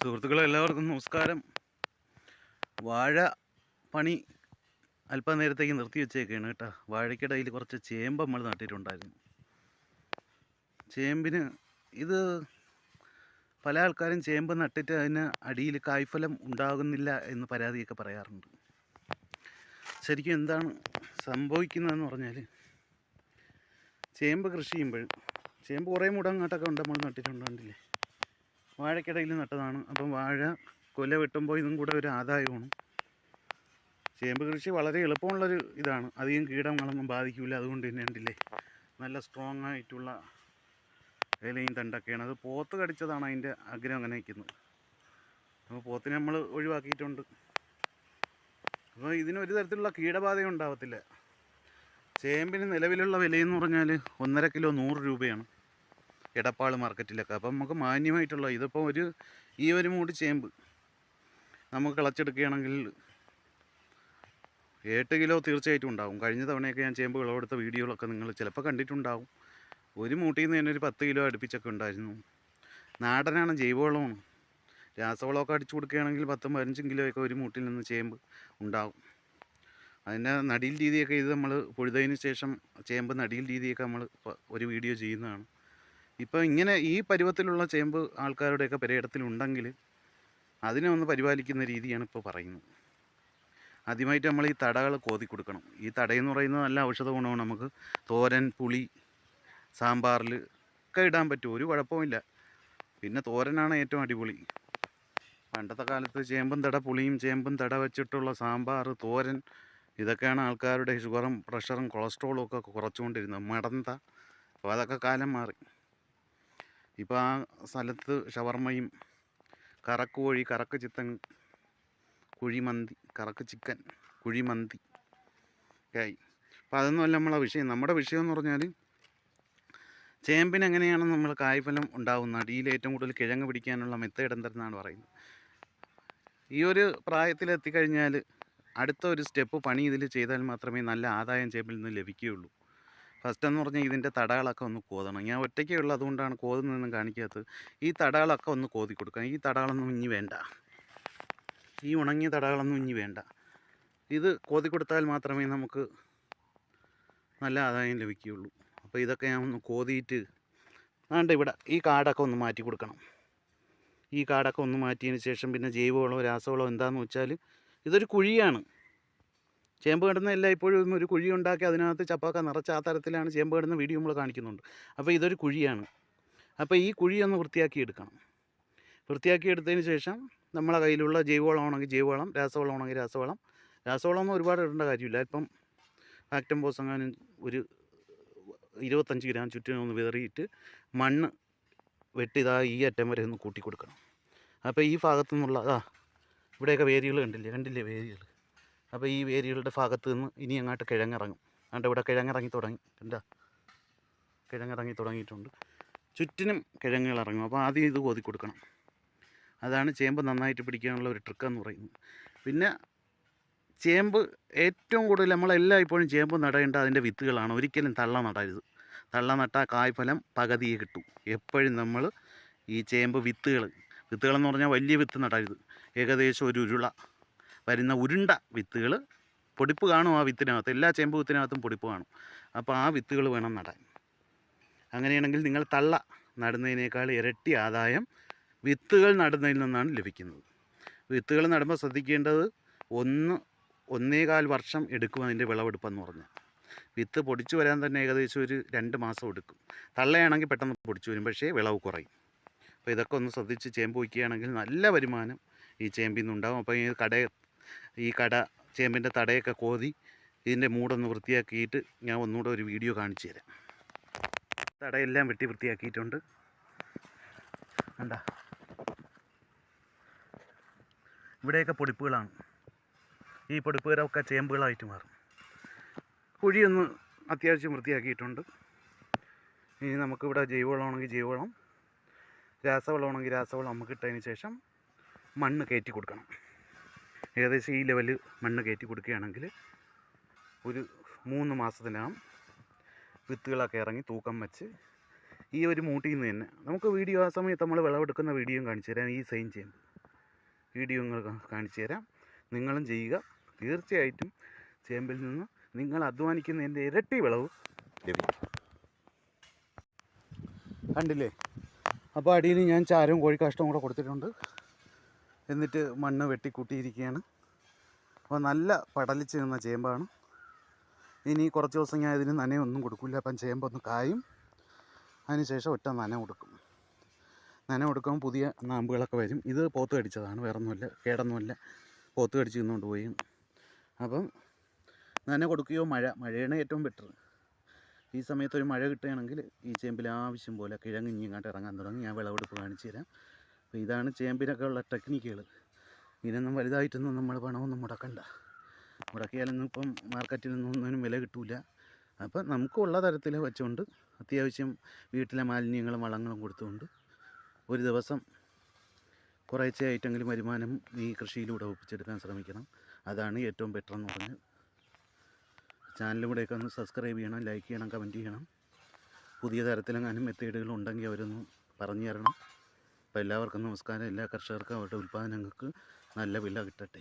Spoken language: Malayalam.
സുഹൃത്തുക്കളെ എല്ലാവർക്കും നമസ്കാരം. വാഴ പണി അല്പം നേരത്തേക്ക് നിർത്തി വെച്ചേക്കാണ് കേട്ടോ. വാഴയ്ക്കിടയിൽ കുറച്ച് ചേമ്പ് നമ്മൾ നട്ടിട്ടുണ്ടായിരുന്നു. ചേമ്പിന് ഇത് പല ആൾക്കാരും ചേമ്പ് നട്ടിട്ട് അതിന് അടിയിൽ കായ്ഫലം ഉണ്ടാകുന്നില്ല എന്ന് പരാതിയൊക്കെ പറയാറുണ്ട്. ശരിക്കും എന്താണ് സംഭവിക്കുന്നതെന്ന് പറഞ്ഞാൽ ചേമ്പ് കൃഷി ചെയ്യുമ്പോൾ ചേമ്പ് കുറേ മുടങ്ങാട്ടൊക്കെ ഉണ്ട് നമ്മൾ നട്ടിട്ടുണ്ടെങ്കിലേ വാഴക്കിടയിൽ നട്ടതാണ്. അപ്പം വാഴ കൊല വെട്ടുമ്പോൾ ഇതും കൂടെ ഒരു ആദായമാണ്. ചേമ്പ് കൃഷി വളരെ എളുപ്പമുള്ളൊരു ഇതാണ്. അധികം കീടങ്ങളൊന്നും ബാധിക്കില്ല അതുകൊണ്ട് തന്നെ ഉണ്ടല്ലേ നല്ല സ്ട്രോങ് ആയിട്ടുള്ള ഇലയും തണ്ടൊക്കെയാണ്. അത് പോത്ത് കടിച്ചതാണ് അതിന്റെ ആഗ്രഹം അങ്ങനെ നിൽക്കുന്നത് അപ്പോൾ പോത്തിനെ നമ്മൾ ഒഴിവാക്കിയിട്ടുണ്ട്. അപ്പോൾ ഇതിന് ഒരു തരത്തിലുള്ള കീടബാധയും ഉണ്ടാവത്തില്ല. ചേമ്പിന് നിലവിലുള്ള വിലയെന്ന് പറഞ്ഞാൽ ഒന്നര കിലോ നൂറ് രൂപയാണ്. എടപ്പാൾ മാർക്കറ്റിലൊക്കെ. അപ്പം നമുക്ക് മാന്യമായിട്ടുള്ള ഇതിപ്പോൾ ഒരു ഈ ഒരു മൂട് ചേമ്പ് നമുക്ക് കിളച്ചെടുക്കുകയാണെങ്കിൽ എട്ട് കിലോ തീർച്ചയായിട്ടും ഉണ്ടാവും. കഴിഞ്ഞ തവണയൊക്കെ ഞാൻ ചേമ്പ് വിളവെടുത്ത വീഡിയോകളൊക്കെ നിങ്ങൾ ചിലപ്പോൾ കണ്ടിട്ടുണ്ടാവും. ഒരു മൂട്ടിൽ നിന്ന് തന്നെ ഒരു പത്ത് കിലോ അടുപ്പിച്ചൊക്കെ ഉണ്ടായിരുന്നു. നാടനാണ് ജൈവവളമാണ്. രാസവളമൊക്കെ അടിച്ചു കൊടുക്കുകയാണെങ്കിൽ പത്തും പതിനഞ്ചും കിലോയൊക്കെ ഒരു മൂട്ടിൽ നിന്ന് ചേമ്പ് ഉണ്ടാവും. അതിന്റെ നടിയിൽ രീതിയൊക്കെ ഇത് നമ്മൾ പൊഴുതതിന് ശേഷം ചേമ്പ് നടിയിൽ രീതിയൊക്കെ നമ്മൾ ഒരു വീഡിയോ ചെയ്യുന്നതാണ്. ഇപ്പോൾ ഇങ്ങനെ ഈ പരുവത്തിലുള്ള ചേമ്പ് ആൾക്കാരുടെയൊക്കെ പെരയിടത്തിലുണ്ടെങ്കിൽ അതിനെ ഒന്ന് പരിപാലിക്കുന്ന രീതിയാണ് ഇപ്പോൾ പറയുന്നത്. ആദ്യമായിട്ട് നമ്മൾ ഈ തടകൾ കോതി കൊടുക്കണം. ഈ തടയെന്ന് പറയുന്നത് നല്ല ഔഷധ ഗുണമാണ്. നമുക്ക് തോരൻ പുളി സാമ്പാറിൽ ഒക്കെ ഇടാൻ പറ്റും. ഒരു കുഴപ്പമില്ല പിന്നെ തോരനാണ് ഏറ്റവും അടിപൊളി. പണ്ടത്തെ കാലത്ത് ചേമ്പും തട പുളിയും ചേമ്പും തട വെച്ചിട്ടുള്ള സാമ്പാർ തോരൻ ഇതൊക്കെയാണ് ആൾക്കാരുടെ ഷുഗറും പ്രഷറും കൊളസ്ട്രോളും ഒക്കെ കുറച്ചുകൊണ്ടിരുന്നത്. മടന്ത. അപ്പോൾ അതൊക്കെ കാലം മാറി. ഇപ്പോൾ ആ സ്ഥലത്ത് ഷവർമ്മയും കറക്ക് കോഴി കറക്ക് ചിത്തൻ കുഴിമന്തി കറക്ക് ചിക്കൻ കുഴിമന്തി ആയി അപ്പോൾ അതൊന്നുമല്ല നമ്മളെ വിഷയം. നമ്മുടെ വിഷയം എന്ന് പറഞ്ഞാൽ ചേമ്പിന് എങ്ങനെയാണ് നമ്മൾ കായ്ഫലം ഉണ്ടാകുന്നത് അടിയിൽ ഏറ്റവും കൂടുതൽ കിഴങ്ങ് പിടിക്കാനുള്ള മെത്തേഡ് എന്തെന്നാണ് പറയുന്നത്? ഈ ഒരു പ്രായത്തിലെത്തിക്കഴിഞ്ഞാൽ അടുത്ത ഒരു സ്റ്റെപ്പ് പണി ഇതിൽ ചെയ്താൽ മാത്രമേ നല്ല ആദായം ചേമ്പിൽ നിന്ന് ലഭിക്കുകയുള്ളൂ. ഫസ്റ്റ് എന്ന് പറഞ്ഞാൽ ഇതിന്റെ തടകളൊക്കെ ഒന്ന് കോതണം. ഞാൻ ഒറ്റയ്ക്കേ ഉള്ളൂ. അതുകൊണ്ടാണ് കോതുന്നതെന്നും കാണിക്കാത്തത്. ഈ തടകളൊക്കെ ഒന്ന് കോതി കൊടുക്കണം. ഈ തടകളൊന്നും ഇനി വേണ്ട. ഈ ഉണങ്ങിയ തടകളൊന്നും ഇനി വേണ്ട. ഇത് കോതി കൊടുത്താൽ മാത്രമേ നമുക്ക് നല്ല ആദായം ലഭിക്കുകയുള്ളൂ. അപ്പോൾ ഇതൊക്കെ ഞാൻ ഒന്ന് കോതിയിട്ട് വേണ്ട ഇവിടെ ഈ കാടൊക്കെ ഒന്ന് മാറ്റി കൊടുക്കണം. ഈ കാടൊക്കെ ഒന്ന് മാറ്റിയതിന് ശേഷം പിന്നെ ജൈവവളമോ രാസവളമോ എന്താണെന്ന് വെച്ചാൽ ഇതൊരു കുഴിയാണ്. ചേമ്പ് കിടന്ന എല്ലാം ഇപ്പോഴും ഒരു കുഴി ഉണ്ടാക്കി അതിനകത്ത് ചപ്പാക്ക നിറച്ച ആ തരത്തിലാണ് ചേമ്പ് കിടന്ന വീഡിയോ നമ്മൾ കാണിക്കുന്നുണ്ട്. അപ്പോൾ ഇതൊരു കുഴിയാണ്. അപ്പോൾ ഈ കുഴി ഒന്ന് വൃത്തിയാക്കി എടുക്കണം. വൃത്തിയാക്കി എടുത്തതിന് ശേഷം നമ്മളെ കയ്യിലുള്ള ജൈവവളമാണെങ്കിൽ ജൈവവളം രാസവളമാണെങ്കിൽ രാസവളം. രാസവളമൊന്നും ഒരുപാട് ഇടേണ്ട കാര്യമില്ല. ഇപ്പം ആക്റ്റം ബോസ് എങ്ങാനും ഒരു ഇരുപത്തഞ്ച് ഗ്രാം ചുറ്റിനും ഒന്ന് വിതറിയിട്ട് മണ്ണ് വെട്ടിതാ ഈ അറ്റം വരെ ഒന്ന് കൂട്ടി കൊടുക്കണം അപ്പോൾ ഈ ഭാഗത്തു നിന്നുള്ള ആ ഇവിടെയൊക്കെ വേരുകൾ കണ്ടില്ലേ? കണ്ടില്ലേ വേരുകൾ അപ്പോൾ ഈ ഏരിയകളുടെ ഭാഗത്ത് നിന്ന് ഇനി അങ്ങോട്ട് കിഴങ്ങിറങ്ങും. അതുകൊണ്ട് ഇവിടെ കിഴങ്ങിറങ്ങി തുടങ്ങി. കണ്ട? കിഴങ്ങിറങ്ങി തുടങ്ങിയിട്ടുണ്ട്. ചുറ്റിനും കിഴങ്ങുകൾ ഇറങ്ങും. അപ്പോൾ ആദ്യം ഇത് കോതി കൊടുക്കണം. അതാണ് ചേമ്പ് നന്നായിട്ട് പിടിക്കാനുള്ള ഒരു ട്രിക്ക് എന്ന് പറയുന്നത്. പിന്നെ ചേമ്പ് ഏറ്റവും കൂടുതൽ നമ്മളെല്ലാം ഇപ്പോഴും ചേമ്പ് നടേണ്ട അതിന്റെ വിത്തുകളാണ്. ഒരിക്കലും തള്ള നടരുത്. തള്ള നട്ടാൽ കായ്ഫലം പകുതിയെ കിട്ടും. എപ്പോഴും നമ്മൾ ഈ ചേമ്പ് വിത്തുകൾ വിത്തുകളെന്ന് പറഞ്ഞാൽ വലിയ വിത്ത് നടരുത്. ഏകദേശം ഒരു ഉരുള. വരുന്ന ഉരുണ്ട വിത്തുകൾ പൊടിപ്പ് കാണും ആ വിത്തിനകത്ത്. എല്ലാ ചേമ്പ് വിത്തിനകത്തും പൊടിപ്പ് കാണും. അപ്പോൾ ആ വിത്തുകൾ വേണം നടാൻ. അങ്ങനെയാണെങ്കിൽ നിങ്ങൾ തള്ള നടുന്നതിനേക്കാൾ ഇരട്ടി ആദായം വിത്തുകൾ നടുന്നതിൽ നിന്നാണ് ലഭിക്കുന്നത്. വിത്തുകൾ നടുമ്പോൾ ശ്രദ്ധിക്കേണ്ടത് ഒന്ന് ഒന്നേകാൽ വർഷം എടുക്കും അതിന്റെ വിളവെടുപ്പെന്ന് പറഞ്ഞാൽ. വിത്ത് പൊടിച്ചു വരാൻ തന്നെ ഏകദേശം ഒരു രണ്ട് മാസം എടുക്കും. തള്ളയാണെങ്കിൽ പെട്ടെന്ന് പൊടിച്ചു വരും പക്ഷേ വിളവ് കുറയും. അപ്പോൾ ഇതൊക്കെ ഒന്ന് ശ്രദ്ധിച്ച് ചേമ്പ് വയ്ക്കുകയാണെങ്കിൽ നല്ല വരുമാനം ഈ ചേമ്പിൽ നിന്നുണ്ടാകും അപ്പോൾ ഈ കട ഈ കട ചേമ്പിന്റെ തടയൊക്കെ കോതി ഇതിന്റെ മൂടൊന്ന് വൃത്തിയാക്കിയിട്ട് ഞാൻ ഒന്നുകൂടെ ഒരു വീഡിയോ കാണിച്ചു തരാം. തടയെല്ലാം വെട്ടി വൃത്തിയാക്കിയിട്ടുണ്ട്. കണ്ട? ഇവിടെയൊക്കെ പൊടിപ്പുകളാണ്. ഈ പൊടിപ്പുകളൊക്കെ ചേമ്പുകളായിട്ട് മാറും. കുഴിയൊന്ന് അത്യാവശ്യം വൃത്തിയാക്കിയിട്ടുണ്ട്. ഇനി നമുക്കിവിടെ ജൈവവളമാണെങ്കിൽ ജൈവവളം രാസവളമാണെങ്കിൽ രാസവളം നമുക്ക് ഇട്ടതിന് ശേഷം മണ്ണ് കയറ്റി കൊടുക്കണം. ഏകദേശം ഈ ലെവലിൽ മണ്ണ് കയറ്റി കൊടുക്കുകയാണെങ്കിൽ ഒരു മൂന്ന് മാസത്തിനകം വിത്തുകളൊക്കെ ഇറങ്ങി തൂക്കം വെച്ച് ഈ ഒരു മൂട്ടിൽ നിന്ന് തന്നെ നമുക്ക് വീഡിയോ ആ സമയത്ത് നമ്മൾ വിളവെടുക്കുന്ന വീഡിയോയും കാണിച്ചു തരാം ഈ സൈൻ ചേമ്പ് വീഡിയോ കാണിച്ചു തരാം. നിങ്ങളും ചെയ്യുക. തീർച്ചയായിട്ടും ചേമ്പിൽ നിന്ന് നിങ്ങൾ അധ്വാനിക്കുന്നതിന്റെ ഇരട്ടി വിളവ് ലഭിക്കും. കണ്ടില്ലേ? അപ്പോൾ അടിയിൽ ഞാൻ ചാരവും കോഴിക്കാഷ്ടവും കൂടെ കൊടുത്തിട്ടുണ്ട്. എന്നിട്ട് മണ്ണ് വെട്ടിക്കൂട്ടിയിരിക്കുകയാണ്. അപ്പോൾ നല്ല പടലിച്ച് നിന്ന ചേമ്പാണ്. ഇനി കുറച്ച് ദിവസം ഞാൻ ഇതിന് നനയൊന്നും കൊടുക്കില്ല. അപ്പം ചേമ്പൊന്ന് കായും. അതിനുശേഷം ഒറ്റ നന കൊടുക്കും. നന കൊടുക്കുമ്പോൾ പുതിയ നാമ്പുകളൊക്കെ വരും. ഇത് പോത്ത് കടിച്ചതാണ്. വേറെ ഒന്നുമില്ല കേടൊന്നുമില്ല. പോത്ത് കടിച്ച് നിന്നുകൊണ്ട് പോയി. അപ്പം നന കൊടുക്കുകയോ മഴ മഴയാണ് ഏറ്റവും ബെറ്റർ ഈ സമയത്ത് ഒരു മഴ കിട്ടുകയാണെങ്കിൽ ഈ ചേമ്പിൽ ആവശ്യം പോലെ കിഴങ്ങ് ഇങ്ങോട്ട് ഇറങ്ങാൻ തുടങ്ങി. ഞാൻ വിളവെടുപ്പ് കാണിച്ചു തരാം. അപ്പോൾ ഇതാണ് ചേമ്പിനൊക്കെ ഉള്ള ടെക്നിക്കുകൾ ഇതിനൊന്നും വലുതായിട്ടൊന്നും നമ്മൾ പണമൊന്നും മുടക്കണ്ട. മുടക്കിയാലൊന്നും ഇപ്പം മാർക്കറ്റിൽ നിന്നും ഒന്നിനും വില കിട്ടില്ല അപ്പം നമുക്കുള്ള തരത്തിൽ വെച്ചുകൊണ്ട് അത്യാവശ്യം വീട്ടിലെ മാലിന്യങ്ങളും വളങ്ങളും കൊടുത്തുകൊണ്ട് ഒരു ദിവസം കുറേശ്ശെ ആയിട്ടെങ്കിലും വരുമാനം ഈ കൃഷിയിലൂടെ ഒപ്പിച്ചെടുക്കാൻ ശ്രമിക്കണം. അതാണ് ഏറ്റവും ബെറ്റർ എന്ന് പറഞ്ഞ് ചാനലിലൂടെയൊക്കെ ഒന്ന് സബ്സ്ക്രൈബ് ചെയ്യണം ലൈക്ക് ചെയ്യണം കമന്റ് ചെയ്യണം. പുതിയ തരത്തിലെങ്ങാനും മെത്തേഡുകൾ ഉണ്ടെങ്കിൽ അവരൊന്ന് പറഞ്ഞു തരണം. അപ്പോൾ എല്ലാവർക്കും നമസ്കാരം. എല്ലാ കർഷകർക്കും അവരുടെ ഉൽപ്പാദനങ്ങൾക്ക് നല്ല വില കിട്ടട്ടെ.